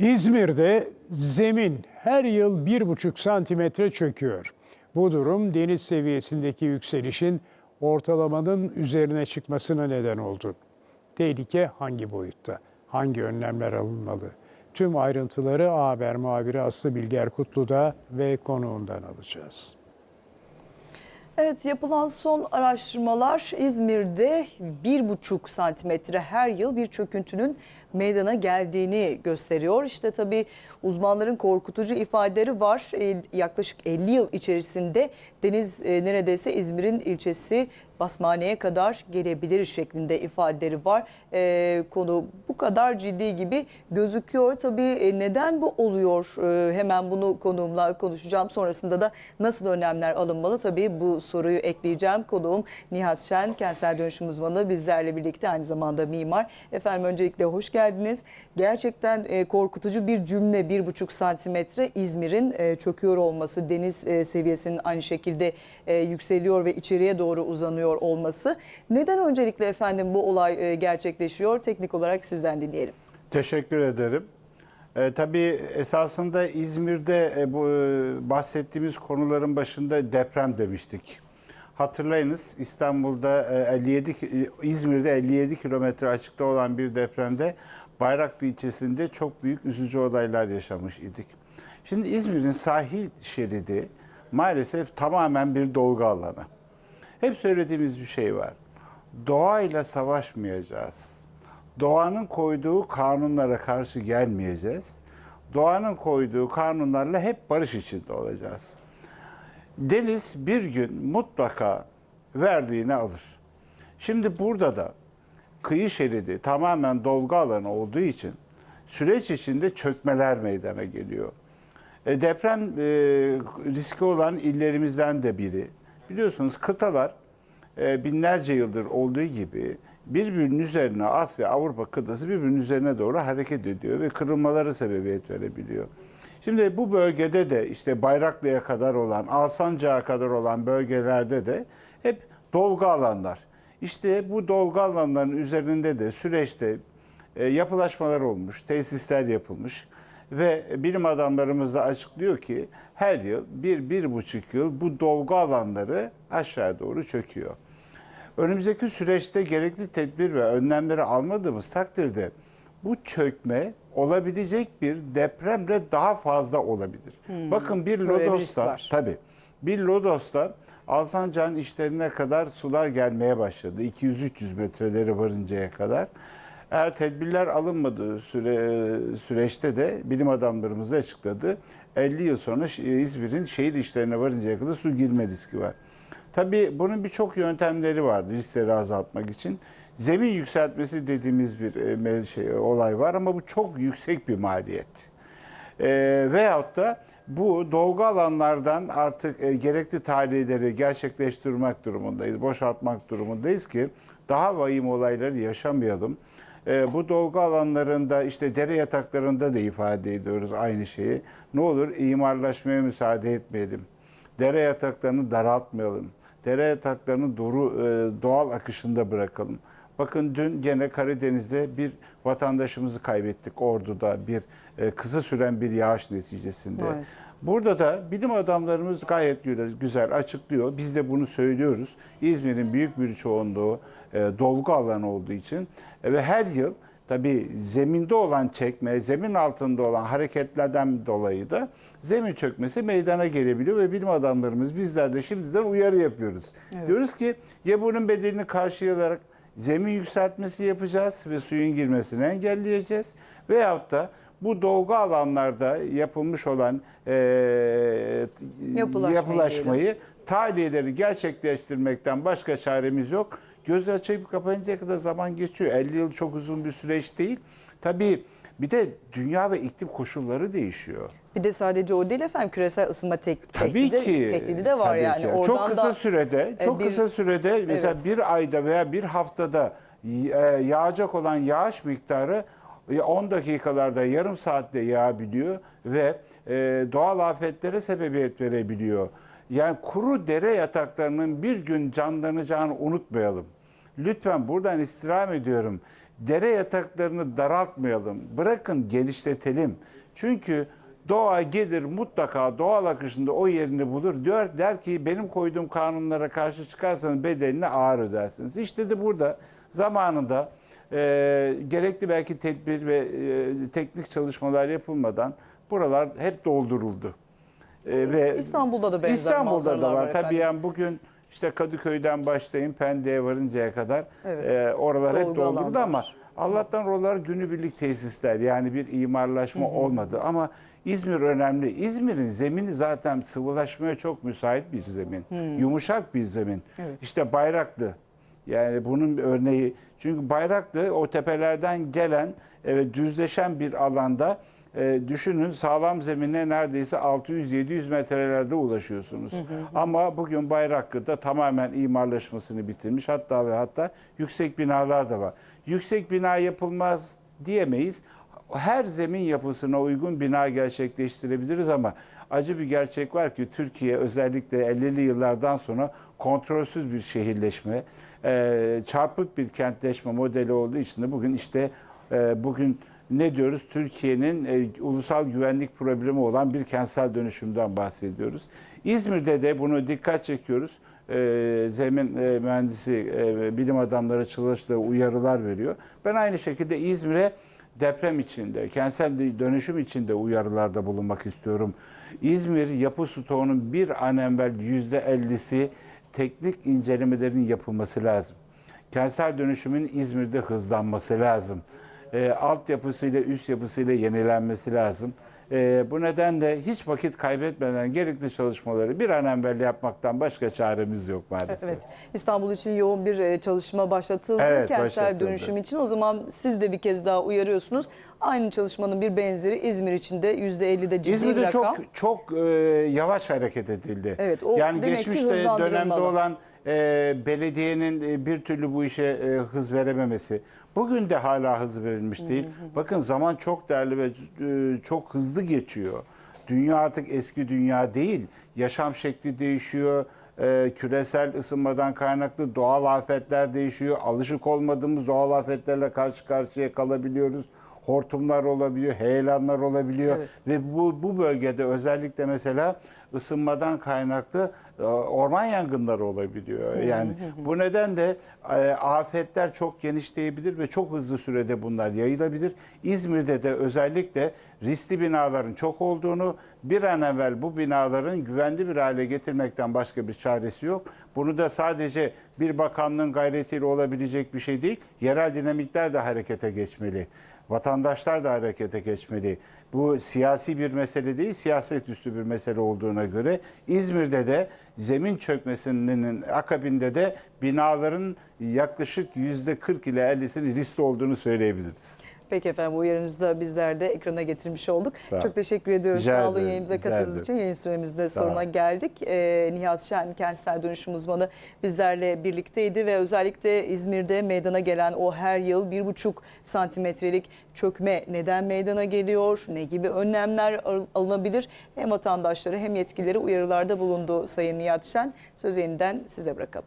İzmir'de zemin her yıl bir buçuk santimetre çöküyor. Bu durum deniz seviyesindeki yükselişin ortalamanın üzerine çıkmasına neden oldu. Tehlike hangi boyutta? Hangi önlemler alınmalı? Tüm ayrıntıları A Haber muhabiri Aslı Bilger Kutlu'da ve konuğundan alacağız. Evet yapılan son araştırmalar İzmir'de bir buçuk santimetre her yıl bir çöküntünün meydana geldiğini gösteriyor. İşte tabii uzmanların korkutucu ifadeleri var. E, yaklaşık 50 yıl içerisinde deniz e, neredeyse İzmir'in ilçesi Basmane'ye kadar gelebilir şeklinde ifadeleri var. E, konu bu kadar ciddi gibi gözüküyor. Tabii e, neden bu oluyor? E, hemen bunu konuğumla konuşacağım. Sonrasında da nasıl önlemler alınmalı? Tabii bu soruyu ekleyeceğim. Konuğum Nihat Şen, kentsel dönüşüm uzmanı bizlerle birlikte aynı zamanda mimar. Efendim öncelikle hoş geldiniz. Gerçekten e, korkutucu bir cümle bir buçuk santimetre İzmir'in e, çöküyor olması, deniz e, seviyesinin aynı şekilde e, yükseliyor ve içeriye doğru uzanıyor olması. Neden öncelikle efendim bu olay e, gerçekleşiyor? Teknik olarak sizden dinleyelim. Teşekkür ederim. E, tabii esasında İzmir'de e, bu e, bahsettiğimiz konuların başında deprem demiştik. Hatırlayınız İstanbul'da e, 57 ki- e, İzmir'de 57 kilometre açıkta olan bir depremde Bayraklı ilçesinde çok büyük üzücü olaylar yaşamış idik. Şimdi İzmir'in sahil şeridi maalesef tamamen bir dolgu alanı. Hep söylediğimiz bir şey var. Doğayla savaşmayacağız. Doğanın koyduğu kanunlara karşı gelmeyeceğiz. Doğanın koyduğu kanunlarla hep barış içinde olacağız. Deniz bir gün mutlaka verdiğini alır. Şimdi burada da kıyı şeridi tamamen dolgu alanı olduğu için süreç içinde çökmeler meydana geliyor. E, deprem e, riski olan illerimizden de biri. Biliyorsunuz kıtalar e, binlerce yıldır olduğu gibi birbirinin üzerine Asya, Avrupa kıtası birbirinin üzerine doğru hareket ediyor ve kırılmaları sebebiyet verebiliyor. Şimdi bu bölgede de işte Bayraklı'ya kadar olan, Alsancak'a kadar olan bölgelerde de hep dolgu alanlar. İşte bu dolgu alanların üzerinde de süreçte e, yapılaşmalar olmuş, tesisler yapılmış ve bilim adamlarımız da açıklıyor ki her yıl bir, bir buçuk yıl bu dolgu alanları aşağı doğru çöküyor. Önümüzdeki süreçte gerekli tedbir ve önlemleri almadığımız takdirde bu çökme olabilecek bir depremle daha fazla olabilir. Bakın bir Hmm. Böyle bir Lodos'ta var. tabii bir Lodos'ta Alsancak'ın işlerine kadar sular gelmeye başladı. 200-300 metreleri varıncaya kadar. Eğer tedbirler alınmadığı süre, süreçte de bilim adamlarımız da açıkladı. 50 yıl sonra şi- İzmir'in şehir işlerine varıncaya kadar su girme riski var. Tabii bunun birçok yöntemleri var riskleri azaltmak için. Zemin yükseltmesi dediğimiz bir e, şey, olay var ama bu çok yüksek bir maliyet. E, veyahut da bu dolgu alanlardan artık e, gerekli tahliyeleri gerçekleştirmek durumundayız, boşaltmak durumundayız ki daha vahim olayları yaşamayalım. E, bu dolgu alanlarında işte dere yataklarında da ifade ediyoruz aynı şeyi. Ne olur imarlaşmaya müsaade etmeyelim. Dere yataklarını daraltmayalım. Dere yataklarını doğru, e, doğal akışında bırakalım. Bakın dün gene Karadeniz'de bir vatandaşımızı kaybettik Ordu'da bir e, kısa süren bir yağış neticesinde. Maalesef. Burada da bilim adamlarımız gayet güzel, açıklıyor. Biz de bunu söylüyoruz. İzmir'in büyük bir çoğunluğu e, dolgu alanı olduğu için e, ve her yıl tabii zeminde olan çekme, zemin altında olan hareketlerden dolayı da zemin çökmesi meydana gelebiliyor ve bilim adamlarımız bizler de şimdiden uyarı yapıyoruz. Diyoruz ki ya bunun bedelini karşılayarak zemin yükseltmesi yapacağız ve suyun girmesini engelleyeceğiz veyahut da bu dolgu alanlarda yapılmış olan e, Yapılaşmayı yapılaşmayı, tahliyeleri gerçekleştirmekten başka çaremiz yok. Gözü açıp kapayıncaya kadar zaman geçiyor. 50 yıl çok uzun bir süreç değil. Tabii bir de dünya ve iklim koşulları değişiyor. Bir de sadece o değil efendim küresel ısınma tek, Tabii tehdidi, ki. tehdidi de var tabii yani. ki. Oradan çok kısa da sürede, e, çok bir- kısa sürede mesela bir ayda veya bir haftada e, yağacak olan yağış miktarı e, 10 dakikalarda, yarım saatte yağabiliyor ve e, doğal afetlere sebebiyet verebiliyor. Yani kuru dere yataklarının bir gün canlanacağını unutmayalım. Lütfen buradan istirham ediyorum. Dere yataklarını daraltmayalım. Bırakın genişletelim. Çünkü doğa gelir mutlaka doğal akışında o yerini bulur. Diyor der ki benim koyduğum kanunlara karşı çıkarsanız bedelini ağır ödersiniz. İşte de burada zamanında e, gerekli belki tedbir ve e, teknik çalışmalar yapılmadan buralar hep dolduruldu. E, İstanbul'da da benzer İstanbul'da da var. var Tabii yani bugün işte Kadıköy'den başlayın Pendik'e varıncaya kadar Evet. e, oralar hep Dolgu dolduruldu alanlar. ama Allah'tan oralar günübirlik tesisler yani bir imarlaşma olmadı ama İzmir önemli. İzmir'in zemini zaten sıvılaşmaya çok müsait bir zemin. Yumuşak bir zemin. Evet. İşte Bayraklı. Yani bunun bir örneği. Çünkü Bayraklı o tepelerden gelen evet, düzleşen bir alanda e, düşünün sağlam zemine neredeyse 600-700 metrelerde ulaşıyorsunuz. Ama bugün Bayraklı'da tamamen imarlaşmasını bitirmiş. Hatta ve hatta yüksek binalar da var. Yüksek bina yapılmaz diyemeyiz. Her zemin yapısına uygun bina gerçekleştirebiliriz ama acı bir gerçek var ki Türkiye özellikle 50'li yıllardan sonra kontrolsüz bir şehirleşme, e, çarpık bir kentleşme modeli olduğu için de bugün işte e, bugün ne diyoruz? Türkiye'nin e, ulusal güvenlik problemi olan bir kentsel dönüşümden bahsediyoruz. İzmir'de de bunu dikkat çekiyoruz. E, zemin e, mühendisi, e, bilim adamları çalıştığı uyarılar veriyor. Ben aynı şekilde İzmir'e deprem içinde, kentsel dönüşüm içinde uyarılarda bulunmak istiyorum. İzmir yapı stoğunun bir an evvel %50'si teknik incelemelerin yapılması lazım. Kentsel dönüşümün İzmir'de hızlanması lazım. E, altyapısıyla, üst yapısıyla yenilenmesi lazım. E, bu nedenle hiç vakit kaybetmeden gerekli çalışmaları bir an evvel yapmaktan başka çaremiz yok maalesef. Evet. İstanbul için yoğun bir e, çalışma başlatıldı. Evet, Kentsel dönüşüm için. O zaman siz de bir kez daha uyarıyorsunuz. Aynı çalışmanın bir benzeri İzmir için de %50'de ciddi bir İzmir'de rakam. çok çok e, yavaş hareket edildi. Evet, o yani geçmişte dönemde olan e, belediyenin e, bir türlü bu işe e, hız verememesi. Bugün de hala hız verilmiş değil. Bakın zaman çok değerli ve e, çok hızlı geçiyor. Dünya artık eski dünya değil. Yaşam şekli değişiyor. E, küresel ısınmadan kaynaklı doğal afetler değişiyor. Alışık olmadığımız doğal afetlerle karşı karşıya kalabiliyoruz. Hortumlar olabiliyor, heyelanlar olabiliyor Evet. ve bu bu bölgede özellikle mesela ısınmadan kaynaklı e, orman yangınları olabiliyor. Yani bu nedenle e, afetler çok genişleyebilir ve çok hızlı sürede bunlar yayılabilir. İzmir'de de özellikle riskli binaların çok olduğunu, bir an evvel bu binaların güvenli bir hale getirmekten başka bir çaresi yok. Bunu da sadece bir bakanlığın gayretiyle olabilecek bir şey değil. Yerel dinamikler de harekete geçmeli. Vatandaşlar da harekete geçmeli. Bu siyasi bir mesele değil, siyaset üstü bir mesele olduğuna göre İzmir'de de zemin çökmesinin akabinde de binaların yaklaşık yüzde 40 ile 50'sinin riskli olduğunu söyleyebiliriz. Peki efendim uyarınızı da bizler de ekrana getirmiş olduk. Sağ. Çok teşekkür ediyoruz. Rica Sağ olun ederim, yayınımıza rica katıldığınız ederim. için. Yayın süremizde Sağ sonuna geldik. Ee, Nihat Şen kentsel dönüşüm uzmanı bizlerle birlikteydi ve özellikle İzmir'de meydana gelen o her yıl bir buçuk santimetrelik çökme neden meydana geliyor? Ne gibi önlemler al- alınabilir? Hem vatandaşları hem yetkilileri uyarılarda bulundu Sayın Nihat Şen. Söz yeniden size bırakalım.